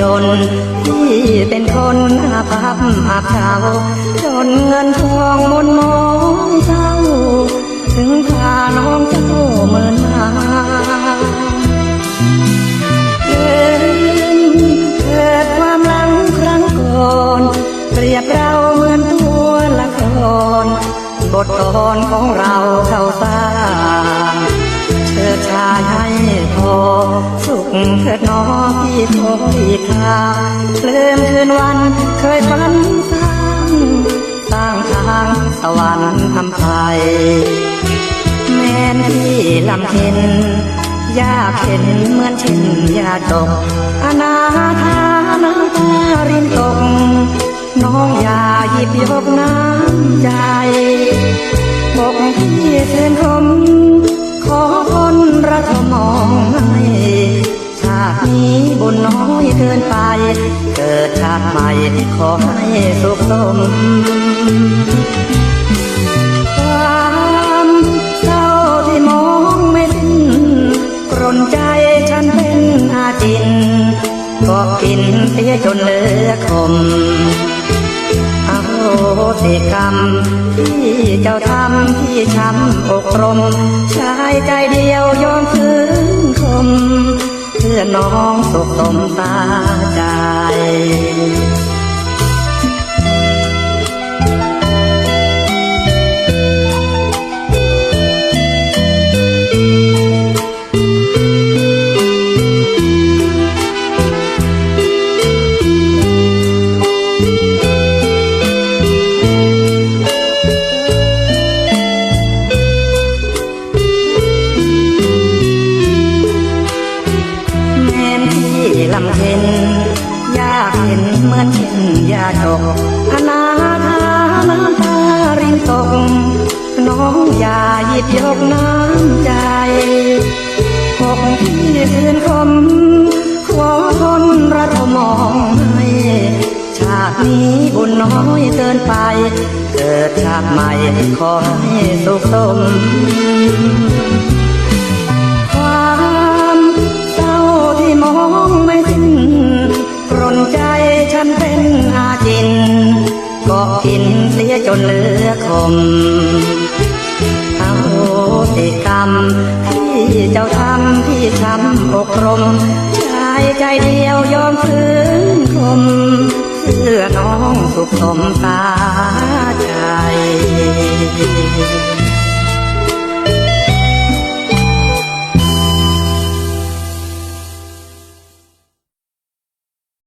จนที่เป็นคนอาภัพอาเจ้าจนเงินทองมนมองเจ้า ถึงพาน้องเจ้าเมินมาเดินเกิดความหลังครั้งก่อน เปรียบเราเหมือนตัวละครบทกลอนของเราเข้าสร้างเชิดชายให้พอสุขเถิดน้อพี่ โทอีกทางลืมคืนวันเคยฝันสร้างสร้างทางสวรรค์ทำไทยแม่นที่ลำเค็นยากเห็นเหมือนเช่นยาตกอนาถาน้ำตารินตก น้องอย่าหยิบยกน้ำ เกินไป เกิดชาติใหม่ขอให้สุขสมความเศร้าที่มองไม่สิ้นกรนใจฉันเป็นอาจินก็กินเสียจนเหลือคมอโหสิกรรมที่เจ้าทำที่ช้ำอกรมชายใจเดียวยอมคืนคมเพื่อ น้องสุขสมตาใจ อย่าหยิบยกน้ำใจพกพี่คืนคมขอคนรักมองให้ชาตินี้บุญน้อยเกินไป เกิดชาติใหม่ขอให้สุขสมความเศร้าที่มองไม่สิ้นรนใจฉันเป็นอาจินก็กินเสียจนเหลือคม ที่ช้ำอกรมชายใจเดียวยอมฝืนคมเพื่อน้องสุขสมตาใจ